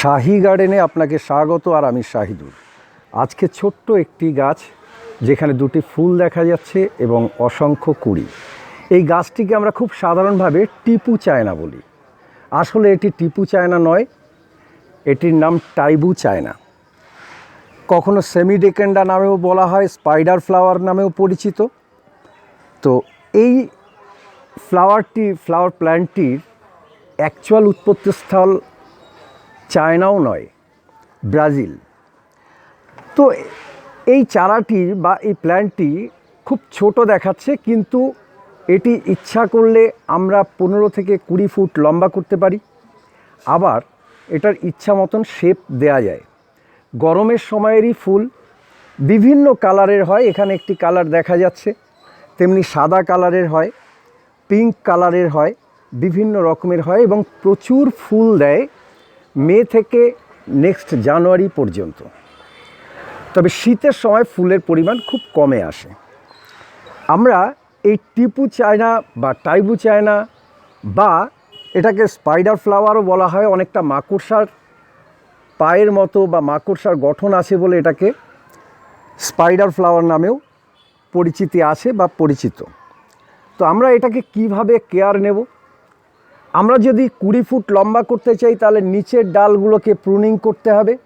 শাহি গার্ডেনে আপনাকে স্বাগত আর আমি শাহিদুর। আজকে ছোট্ট একটি গাছ যেখানে দুটি ফুল দেখা যাচ্ছে এবং অসংখ্য কুড়ি। এই গাছটিকে আমরা খুব সাধারণভাবে টিপু চায়না বলি। আসলে এটি টিপু চায়না নয়, এটির নাম টাইবু চায়না। কখনো সেমিডেকেন্ডা নামেও বলা হয়, স্পাইডার ফ্লাওয়ার নামেও পরিচিত। তো এই ফ্লাওয়ারটি, ফ্লাওয়ার প্ল্যান্টটির অ্যাকচুয়াল উৎপত্তিস্থল চায়নাও নয়, ব্রাজিল। তো এই চারাটির বা এই প্ল্যান্টটি খুব ছোট দেখাচ্ছে, কিন্তু এটি ইচ্ছা করলে আমরা পনেরো থেকে কুড়ি ফুট লম্বা করতে পারি। আবার এটার ইচ্ছা মতন শেপ দেয়া যায়। গরমের সময়েরই ফুল, বিভিন্ন কালারের হয়, এখানে একটি কালার দেখা যাচ্ছে, তেমনি সাদা কালারের হয়, পিঙ্ক কালারের হয়, বিভিন্ন রকমের হয় এবং প্রচুর ফুল দেয় মে থেকে নেক্সট জানুয়ারি পর্যন্ত। তবে শীতের সময় ফুলের পরিমাণ খুব কমে আসে। আমরা এই টিপু চায়না বা টাইবু চায়না বা এটাকে স্পাইডার ফ্লাওয়ারও বলা হয়, অনেকটা মাকড়সার পায়ের মতো বা মাকড়সার গঠন আছে বলে এটাকে স্পাইডার ফ্লাওয়ার নামেও পরিচিতি আছে বা পরিচিত। তো আমরা এটাকে কীভাবে কেয়ার নেব? আমরা যদি কুড়ি ফুট লম্বা করতে চাই, তাহলে নিচের ডালগুলোকে প্রুনিং করতে হবে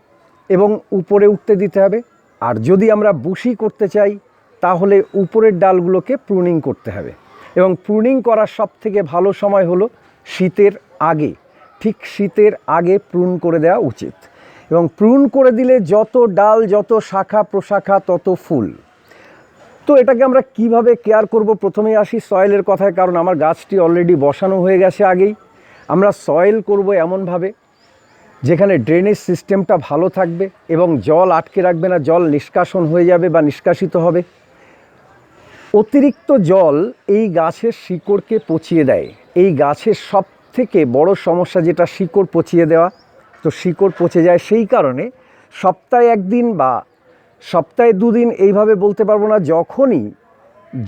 এবং উপরে উঠতে দিতে হবে। আর যদি আমরা বুশি করতে চাই, তাহলে উপরের ডালগুলোকে প্রুনিং করতে হবে। এবং প্রুনিং করার সব থেকে ভালো সময় হলো শীতের আগে। ঠিক শীতের আগে প্রুন করে দেওয়া উচিত। এবং প্রুন করে দিলে যত ডাল, যত শাখা প্রশাখা, তত ফুল। তো এটাকে আমরা কীভাবে কেয়ার করব? প্রথমেই আসি সয়েলের কথায়, কারণ আমার গাছটি অলরেডি বসানো হয়ে গেছে আগেই। আমরা সয়েল করব এমনভাবে, যেখানে ড্রেনেজ সিস্টেমটা ভালো থাকবে এবং জল আটকে রাখবে না, জল নিষ্কাশন হয়ে যাবে বা নিষ্কাশিত হবে। অতিরিক্ত জল এই গাছের শিকড়কে পচিয়ে দেয়। এই গাছের সব থেকে বড় সমস্যা যেটা, শিকড় পচিয়ে দেওয়া। তো শিকড় পচে যায় সেই কারণে সপ্তাহে একদিন বা সপ্তাহে দুদিন এইভাবে বলতে পারব না, যখনই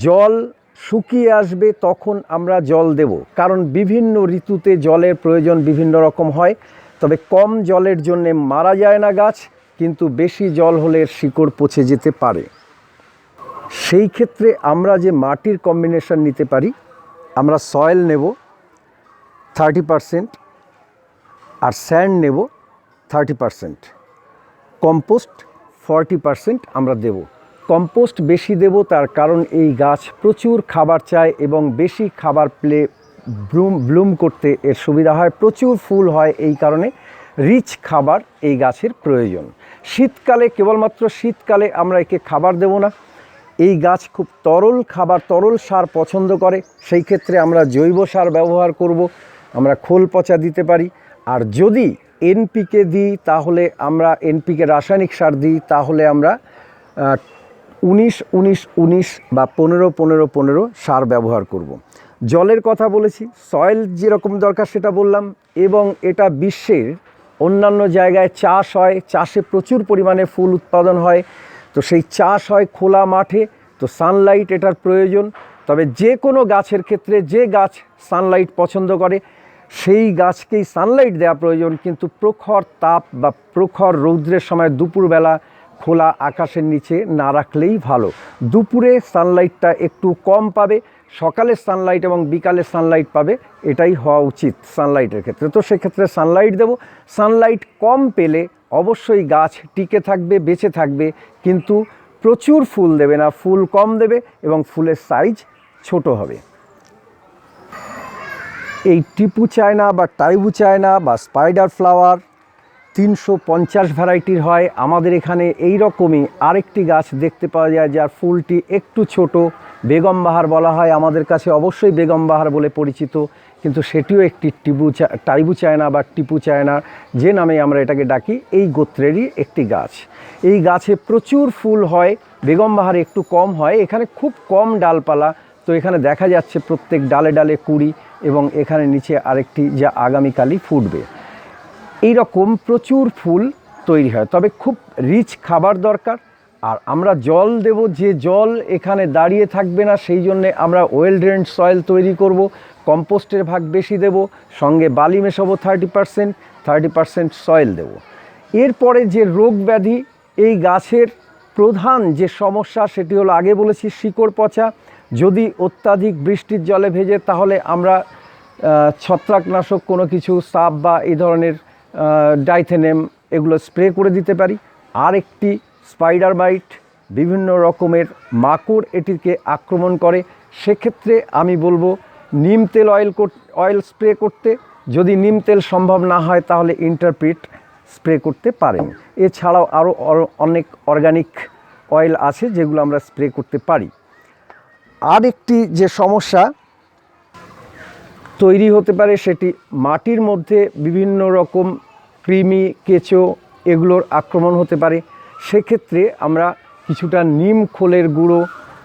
জল শুকিয়ে আসবে তখন আমরা জল দেব। কারণ বিভিন্ন ঋতুতে জলের প্রয়োজন বিভিন্ন রকম হয়, তবে কম জলের জন্যে মারা যায় না গাছ, কিন্তু বেশি জল হলে শিকড় পচে যেতে পারে। সেই ক্ষেত্রে আমরা যে মাটির কম্বিনেশন নিতে পারি, আমরা সয়েল নেব থার্টি পারসেন্ট আর স্যান্ড নেব thirty percent compost forty percent আমরা দেব। কম্পোস্ট বেশি দেব তার কারণ এই গাছ প্রচুর খাবার চায় এবং বেশি খাবার প্লে ব্লুম ব্লুম করতে এর সুবিধা হয়, প্রচুর ফুল হয় এই কারণে রিচ খাবার এই গাছের প্রয়োজন। শীতকালে, কেবলমাত্র শীতকালে আমরা একে খাবার দেব না। এই গাছ খুব তরল খাবার, তরল সার পছন্দ করে, সেই ক্ষেত্রে আমরা জৈব সার ব্যবহার করব, আমরা খোল পচা দিতে পারি। আর যদি এনপিকে দিই, তাহলে আমরা এনপিকে রাসায়নিক সার দিই, তাহলে আমরা উনিশ উনিশ উনিশ বা পনেরো পনেরো পনেরো সার ব্যবহার করব। জলের কথা বলেছি, সয়েল যেরকম দরকার সেটা বললাম, এবং এটা বিশ্বের অন্যান্য জায়গায় চাষ হয়, চাষে প্রচুর পরিমাণে ফুল উৎপাদন হয়, তো সেই চাষ হয় খোলা মাঠে, তো সানলাইট এটার প্রয়োজন, তবে যে কোনো গাছের ক্ষেত্রে যে গাছ সানলাইট পছন্দ করে সেই গাছকেই সানলাইট দেওয়া প্রয়োজন, কিন্তু প্রখর তাপ বা প্রখর রৌদ্রের সময় দুপুরবেলা খোলা আকাশের নিচে না রাখলেই ভালো। দুপুরে সানলাইটটা একটু কম পাবে, সকালের সানলাইট এবং বিকালের সানলাইট পাবে, এটাই হওয়া উচিত সানলাইটের ক্ষেত্রে। তো সেক্ষেত্রে সানলাইট দেব। সানলাইট কম পেলে অবশ্যই গাছ টিকে থাকবে, বেঁচে থাকবে, কিন্তু প্রচুর ফুল দেবে না। ফুল কম দেবে এবং ফুলের সাইজ ছোট হবে। এই টিপু চায়না বা টাইবু চায়না বা স্পাইডার ফ্লাওয়ার তিনশো পঞ্চাশ ভ্যারাইটির হয়। আমাদের এখানে এই রকমই আরেকটি গাছ দেখতে পাওয়া যায়, যার ফুলটি একটু ছোট। বেগম বাহার বলা হয়, আমাদের কাছে অবশ্যই বেগম বাহার বলে পরিচিত। কিন্তু সেটিও একটি টিপু টাইবু চায়না বা টিপু চায়না। যে নামে আমরা এটাকে ডাকি, এই গোত্রেরই একটি গাছ। এই গাছে প্রচুর ফুল হয়, বেগম বাহার একটু কম হয়। এখানে খুব কম ডালপালা তো এখানে দেখা যাচ্ছে প্রত্যেক ডালে ডালে কুড়ি এবং এখানে নিচে আরেকটি যা আগামীকালই ফুটবে। এই রকম প্রচুর ফুল তৈরি হয়, তবে খুব রিচ খাবার দরকার। আর আমরা জল দেব, যে জল এখানে দাঁড়িয়ে থাকবে না, সেই জন্যে আমরা ওয়েল ড্রেন্ড সয়েল তৈরি করব, কম্পোস্টের ভাগ বেশি দেব, সঙ্গে বালি মেশাবো thirty percent thirty percent soil দেবো। এরপরে যে রোগ ব্যাধি, এই গাছের প্রধান যে সমস্যা, সেটি হলো আগে বলেছি শিকড় পচা। যদি অত্যাধিক বৃষ্টির জলে ভেজে, তাহলে আমরা ছত্রাকনাশক কোনো কিছু, সাপ বা এই ধরনের ডাইথেনেম এগুলো স্প্রে করে দিতে পারি। আর একটি স্পাইডার বাইট বিভিন্ন রকমের মাকড় এটিকে আক্রমণ করে। সেক্ষেত্রে আমি বলব, নিম তেল অয়েল অয়েল স্প্রে করতে, যদি নিম তেল সম্ভব না হয়, তাহলে ইন্টারপ্রিট স্প্রে করতে পারেন। এছাড়াও আরও অনেক অর্গানিক অয়েল আছে যেগুলো আমরা স্প্রে করতে পারি। আর একটি যে সমস্যা তৈরি হতে পারে সেটি মাটির মধ্যে বিভিন্ন রকম কৃমি, কেঁচো এগুলোর আক্রমণ হতে পারে। সেক্ষেত্রে আমরা কিছুটা নিম খোলের গুঁড়ো,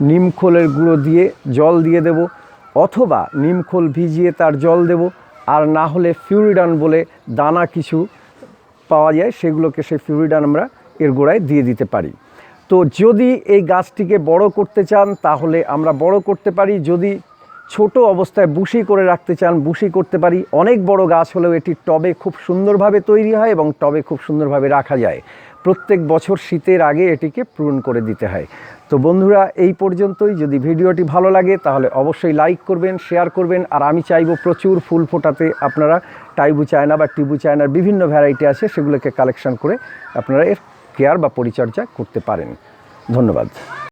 নিম খোলের গুঁড়ো দিয়ে জল দিয়ে দেব অথবা নিম খোল ভিজিয়ে তার জল দেব। আর না হলে ফিউরিডান বলে দানা কিছু পাওয়া যায়, সেগুলোকে সেই ফিউরিডান আমরা এর গোড়ায় দিয়ে দিতে পারি। তো যদি এই গাছটিকে বড় করতে চান, তাহলে আমরা বড় করতে পারি। যদি ছোট অবস্থায় বুশি করে রাখতে চান, বুশি করতে পারি। অনেক বড় গাছ হলেও এটি টবে খুব সুন্দরভাবে তৈরি হয় এবং টবে খুব সুন্দরভাবে রাখা যায়। প্রত্যেক বছর শীতের আগে এটিকে পূরণ করে দিতে হয়। তো বন্ধুরা, এই পর্যন্তই। যদি ভিডিওটি ভালো লাগে, তাহলে অবশ্যই লাইক করবেন, শেয়ার করবেন। আর আমি চাইব প্রচুর ফুল ফোটাতে আপনারা টাইবু চায়না বা টিবু চায়নার বিভিন্ন ভ্যারাইটি আছে, সেগুলোকে কালেকশন করে আপনারা এর কেয়ার বা পরিচর্যা করতে পারেন। ধন্যবাদ।